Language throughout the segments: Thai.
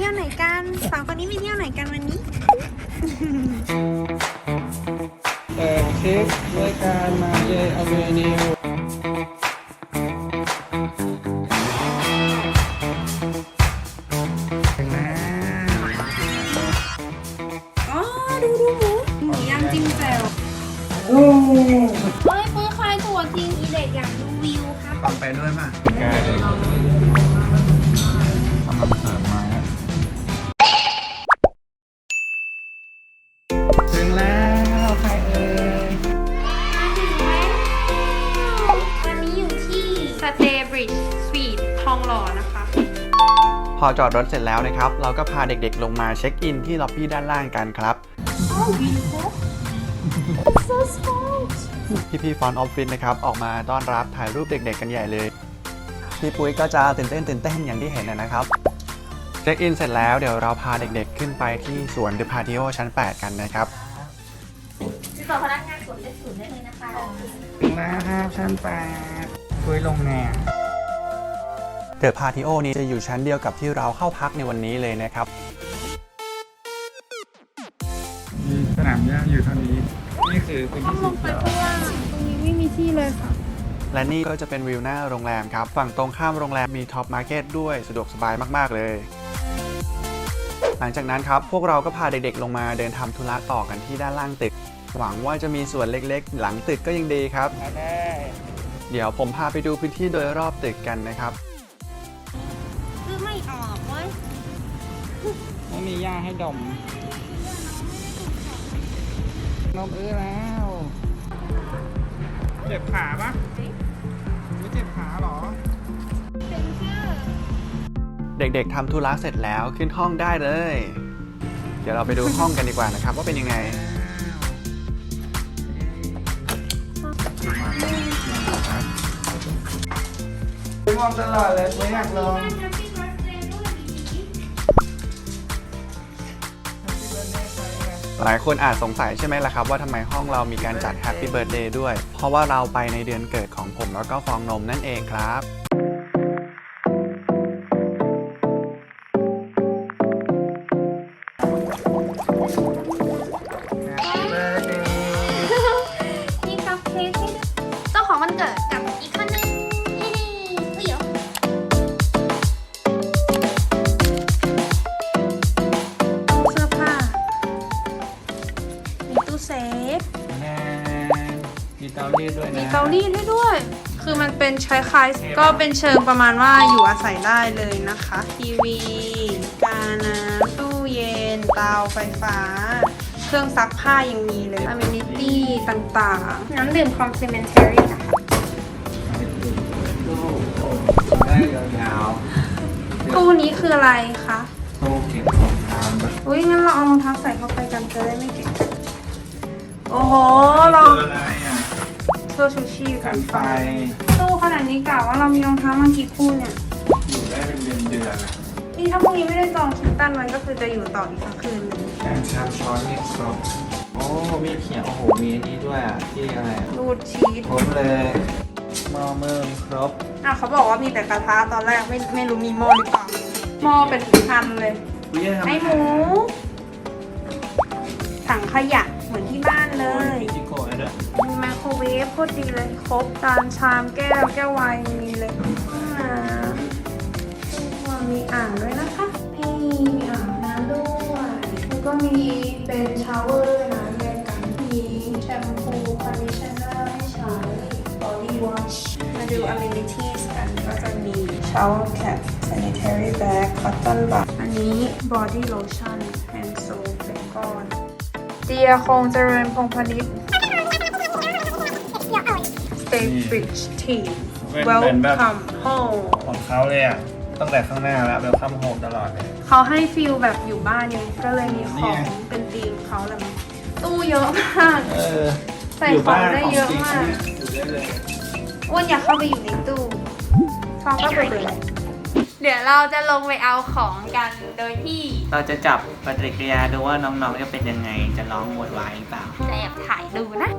เที่ยวไหนกันสองคนนี้ไปเที่ยวไหนกันวันนี้เปิดคลิปด้วยการมาเยอเวนิวอ๋อดูดูหมูหมูย่างจิ้มแจ่วโอ้เฮ้ยปุ้ยคอยตัวจริงอีเด็กอยากดูวิวครับปังไปด้วยป่ะกายเลย อจอดรถเสร็จแล้วนะครับ เราก็พาเด็กๆลงมาเช็คอินที่ล็อบบี้ด้านล่างกันครับ Oh, beautiful. so smart. พี่ๆฟอนออฟฟิศนะครับ ออกมาต้อนรับถ่ายรูปเด็กๆกันใหญ่เลย พี่ปุ้ยก็จะตื่นเต้นตื่นเต้นอย่างที่เห็นนะนะครับ เช็คอินเสร็จแล้วเดี๋ยวเราพาเด็กๆขึ้นไปที่สวนเดอะพา t ิโอชั้น 8 กันนะครับติดต่อพนักงานสวนเลขศูนย์ได้เลยนะคะถึงแล้วครับชั้นแปดคุยลงแนว เดอะพา t ิโอนี้จะอยู่ชั้นเดียวกับที่เราเข้าพักในวันนี้เลยนะครับ มีสนามหญ้าอยู่เท่านี้ นี่คือพื้นที่ลสีงไปเขียวข้างล่างตรงนี้ไม่มีที่เลยค่ะ และนี่ก็จะเป็นวิวหน้าโรงแรมครับ ฝั่งตรงข้ามโรงแรมมีท็อปมาร์เก็ตด้วยสะดวกสบายมากๆเลย หลังจากนั้นครับ พวกเราก็พาเด็กๆ ลงมาเดินทำธุระต่อกันที่ด้านล่างตึก หวังว่าจะมีส่วนเล็กๆ หลังตึกก็ยังดีครับ มาได้ เดี๋ยวผมพาไปดูพื้นที่โดยรอบตึกกันนะครับ ไม่มีหญ้าให้ดมนมอื้อแล้ว เจ็บขาปะไม่เจ็บขาเหรอเป็นแค่เด็กๆทำธุระเสร็จแล้วขึ้นห้องได้เลย เดี๋ยวเราไปดูห้องกันดีกว่านะครับ ว่าเป็นยังไงมองตลอดเลยไม่อยากลอง หลายคนอาจสงสัยใช่ไหมล่ะครับ ว่าทำไมห้องเรามีการจัดแฮปปี้เบิร์ดเดย์ด้วย เพราะว่าเราไปในเดือนเกิดของผมแล้วก็ฟองนมนั่นเองครับ เซฟแน่มีเตารีดด้วยนะมีเตารีดให้ด้วย คือมันเป็นใช้คล้ายก็เป็นเชิงประมาณว่าอยู่อาศัยได้เลยนะคะ ทีวี กาน้ำตู้เย็น เตาไฟฟ้า เครื่องซักผ้ายังมีเลย a เมนิตี้ต่างๆ น้ำดื่ม complimentary นะคะ ได้ยาวตู้นี้คืออะไรคะ ๆตู้เก็บของน้ำแบบอุ้ยงั้นเราเอารองเท้าใส่เข้าไปกันจะได้ไม่เก็บ โอ้โหเราคืออะไรอะเสื้อชูชีพกันไฟตู้ขนาดนี้กะว่าเรามีรองเท้ามากี่คู่เนี่ย อยู่ได้เป็นเดือนเดือนๆอะนี่ถ้าพรุ่งนี้ไม่ได้จองคิวตันไว้ก็คือจะอยู่ต่ออีกทั้งคืนเลยแกงชามช้อนนี่ครบโอ้มีเขียงโอ้โหมีอันนี้ด้วยอะที่อะไรอะรูดชีสครบเลยหม้อมือมีครบอะเขาบอกว่ามีแต่กระทะตอนแรกไม่ไม่รู้มีหม้อหรือเปล่าหม้อเป็นพันเลยวิทยาไอหมูถังขยะเหมือน ที่บ้านเลยมีจิโกะด้วยมีไมโครเวฟโคตรดีเลย ครบจานชามแก้วแก้วไวน์มีเลยห้องน้ำมีอ่างด้วยนะคะนี่มีอ่างน้ำด้วยแล้วก็มีเป็นชาวเวอร์ด้วยนะแยกกันมีแชมพูคอนดิชเนอร์ให้ใช้ body wash มาดู amenities กันก็จะมี shower cap sanitary bag cotton bud อันนี้ body lotion hand soap เป็นก้อน เดียคงเจริญพงษ์พนิษฐ์ Stay Bridge Tea เป็นแบบ Welcome home ของเขาเลยอะ ตั้งแต่ข้างหน้าแล้วแบบทำโฮมตลอดเลย เขาให้ฟิลแบบอยู่บ้านไงก็เลยมีขนี่องไง เป็นธีมเขาแหละมั้งตู้เยอะมาก เออใส่ของได้เยอะมาก อยู่ได้เลย อ้วนอยากเข้าไปอยู่ในตู้ ฟองก็เปิดเลย เดี๋ยวเราจะลงไปเอาของกันโดยที่เราจะจับปฏิกิริยาดูว่าน้องๆจะเป็นยังไง จะร้องโวยวายหรือเปล่า จะแอบถ่ายดูนะ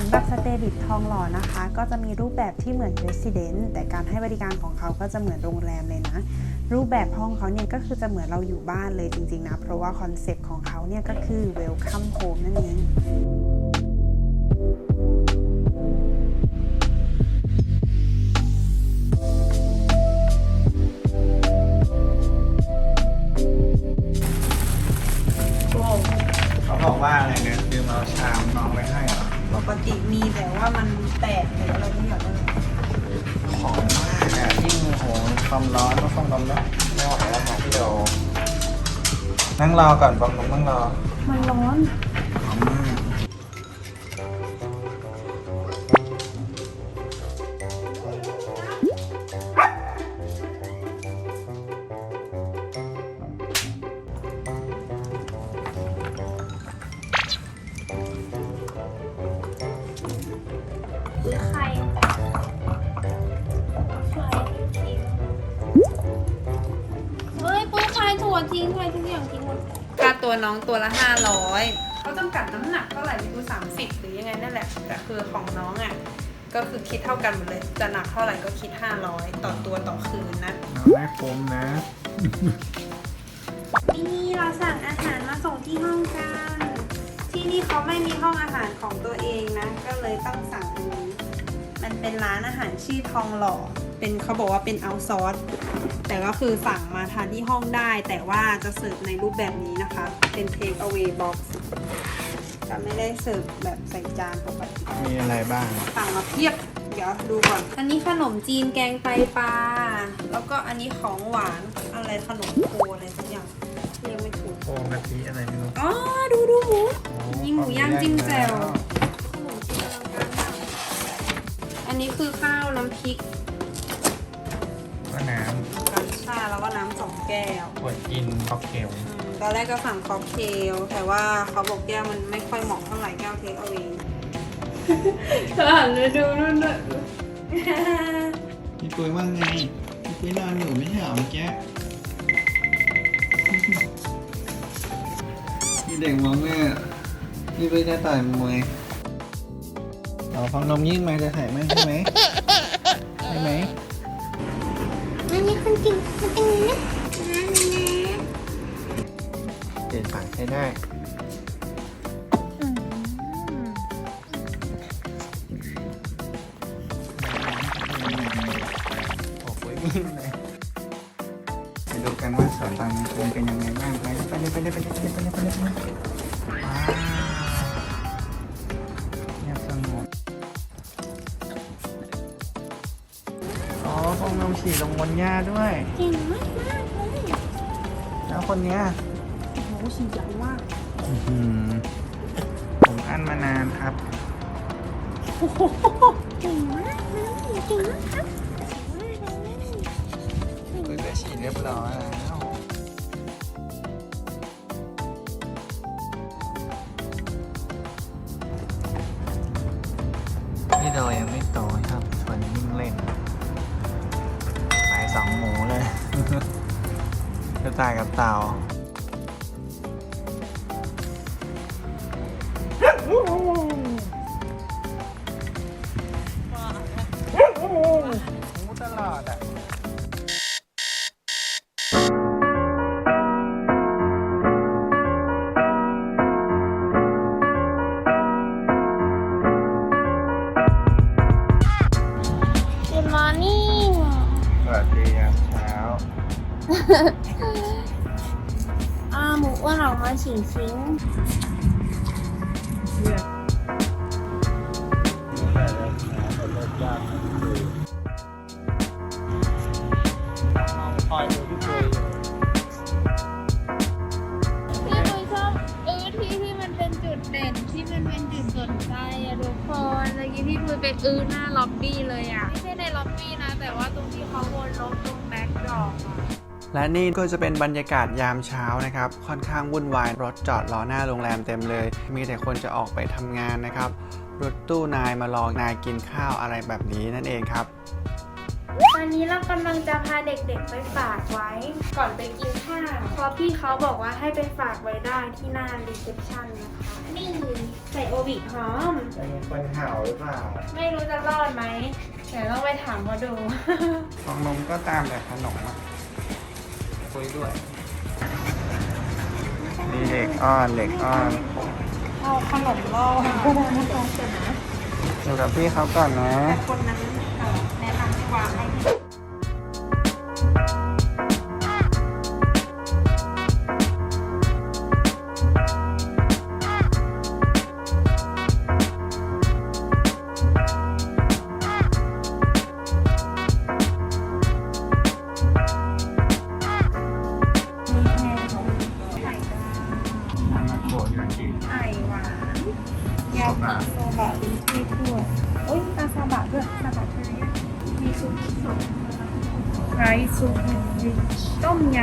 สำหรับสเตดิตทองหล่อนะคะ ก็จะมีรูปแบบที่เหมือน Resident แต่การให้บริการของเขาก็จะเหมือนโรงแรมเลยนะ รูปแบบห้องเขาเนี่ยก็คือจะเหมือนเราอยู่บ้านเลยจริงๆนะ เพราะว่าคอนเซปต์ของเขาเนี่ยก็คือ Welcome Home นั่นเองเขาบอกว่าอะไรเนี่ยลืมเอาชามน้องไว้ให้เหรอ ปกติมีแต่ว่ามันแตกหรืออะไรไม่อยากได้ของมากอะยิ่งโหความร้อนต้องความร้อนนะไม่ไหวแล้วค่ะพี่โดนั่งรอก่อนบอมบอมนั่งรอมันร้อน น้องตัวละ 500เขาจำกัดน้ำหนักเท่าไหร่ไม่รู้30 หรือยังไงนั่นแหละ แต่คือของน้องอะ ก็คือคิดเท่ากันหมดเลย จะหนักเท่าไหร่ก็คิด 500 ต่อตัวต่อคืนนะน้องได้คุ้มนะนี่เราสั่งอาหารมาส่งที่ห้องกัน ที่นี่เขาไม่มีห้องอาหารของตัวเองนะ ก็เลยต้องสั่งอันนี้มันเป็นร้านอาหารชื่อทองหล่อ เป็นเขาบอกว่าเป็นเอาซอสแต่ก็คือสั่งมาทานที่ห้องได้ แต่ว่าจะเสิร์ฟในรูปแบบนี้นะคะ เป็น take away box จะไม่ได้เสิร์ฟแบบใส่จานปกติมีอะไรบ้าง สั่งมาเพียบ เดี๋ยวดูก่อน อันนี้ขนมจีนแกงไตปลา แล้วก็อันนี้ของหวานอะไรขนมโคอะไรสักอย่างเรียกไม่ถูกโฟมกะทิอะไรไม่รู้ อ๋อ ดูดูหมูโอ้มีหมูย่างจิ้มแจ่วแล้วขนมจีนอลังการมากอันนี้คือข้าวน้ำพริกก็น้กัญ ชาแล้วก็น้ำสองแก้วำขวดกินค็อกเทลอืมตอนแรกก็สั่งค็อกเทลแต่ว่าเขาบอกแก้วมันไม่ค่อยเหมาะเท่าไหร่แก้วเทคเอาเองเธอหันไปดูนู่นด้วยพี่ปุ้ยว่าไงพี่ปุ้ยนอนอยู่ไม่ใช่เหรอเมื่อกี้พี่เด็กมองแม่พี่ปุ้ยจะต่อยมวยเอาฟังนมยิ่งมาจะถ่ายไหมใช่ไหมใช่ไหม อันนี้คุณจริงคุณจริงนะนะนะเปลี่ยนปากใช้ได้โอ้โหวิ่งเลยไปดูกันว่าสวนตังมันเป็นยังไงบ้างไปเลยไปเลยไปเลยไปเลยไปเลยไปเลย บนหญ้าด้วย เก่งมากมากเลยแล้วคนเนี้ยโอ้โหฉี่ใหญ่มากอื้อหือผมอั้นมานานครับ โอ้โหเก่งมากเลยเก่งมากครับเก่งมากเลย คุยไปฉีดเรียบร้อยแล้ว ใต้กับเตา คอยดูพี่ปุยพี่ปุ้ยชอบเออที่ที่มันเป็นจุดเด่นที่มันเป็นจุดสนใจอะทุกคนเมื่อกี้พี่ปุ้ยเป็นอือหน้าล็อบบี้เลยอะไม่ใช่ในล็อบบี้นะ แต่ว่าตรงที่เขาวนรถตรงแบ็คดรอปอะ และนี่ก็จะเป็นบรรยากาศยามเช้านะครับ ค่อนข้างวุ่นวาย รถจอดรอหน้าโรงแรมเต็มเลย มีแต่คนจะออกไปทำงานนะครับ รถตู้นายมารอนายกินข้าวอะไรแบบนี้นั่นเองครับ ตอนนี้เรากำลังจะพาเด็กๆไปฝากไว้ ก่อนไปกินข้าวเพราะพี่เขาบอกว่าให้ไปฝากไว้ได้ที่หน้ารีเซพชันนะคะนี่ใส่โอบิพร้อมจะมีคนเห่าหรือเปล่า ไม่รู้จะรอดไหมเดี๋ยวต้องไปถามเขาดูฟองนมก็ตามแต่ขนมอะ คุยด้วยนี่เด็กอ้อนเด็กอ้อนเอาขนมล่อก็ได้นะคะอยู่กับพี่เขาก่อนนะคนนั้นแนะนำให้วางให้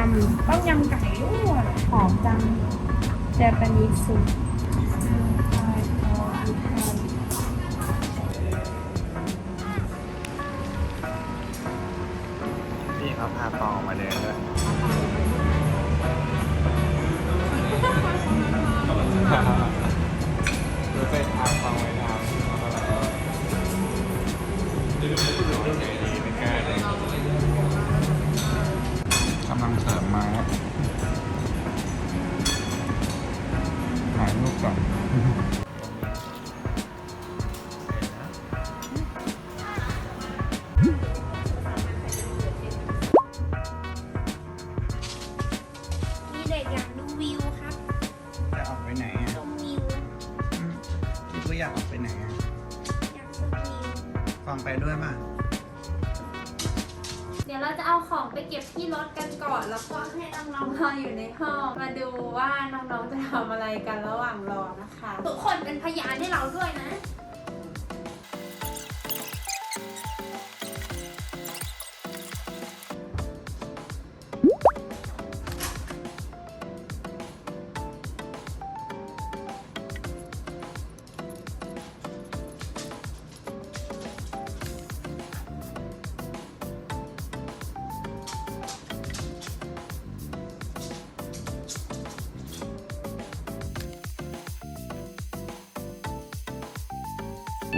ำต้มยำไก่ด้วยหอมจังเจแปนิสซุปพี่เขาพาปองมาเดินด้วยดูไปทางปองไว้ทางก ถ่า ไปเก็บที่รถกันก่อน แล้วก็ให้น้องๆรออยู่ในห้อง มาดูว่าน้องๆจะทำอะไรกันระหว่างรอนะคะ ทุกคนเป็นพยานให้เราด้วยนะ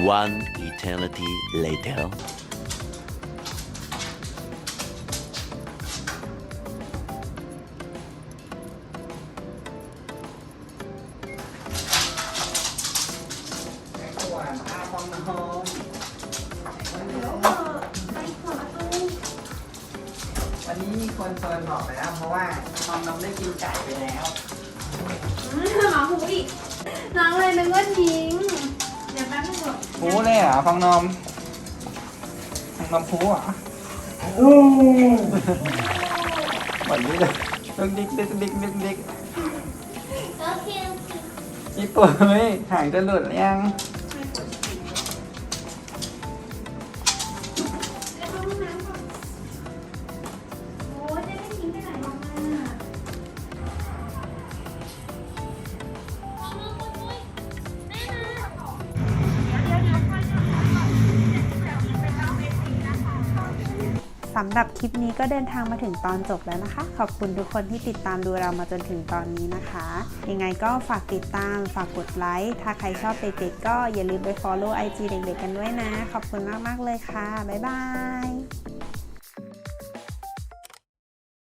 One eternity later. ไอ้ขวานอาฟองน้องวันนี้มีคนเฟิร์นบอกไปแล้ว เพราะว่าฟองน้องได้กินไก่ไปแล้วหมาหูอีกน้องเลยนึกว่าทิ้ง พูเลยเหรอฟองนมฟองนมพูเหรอเหมือนนี้เลยดึกดิกดิกดิกดิกดิกโอเค ญี่ปุ่นเฮ้ยหางจะหลุดหรือยัง สำหรับคลิปนี้ก็เดินทางมาถึงตอนจบแล้วนะคะ ขอบคุณทุกคนที่ติดตามดูเรามาจนถึงตอนนี้นะคะ ยังไงก็ฝากติดตาม ฝากกดไลค์ ถ้าใครชอบเด็กๆก็อย่าลืมไป follow IG เด็กๆกันด้วยนะ ขอบคุณมากๆเลยค่ะ บ๊ายบาย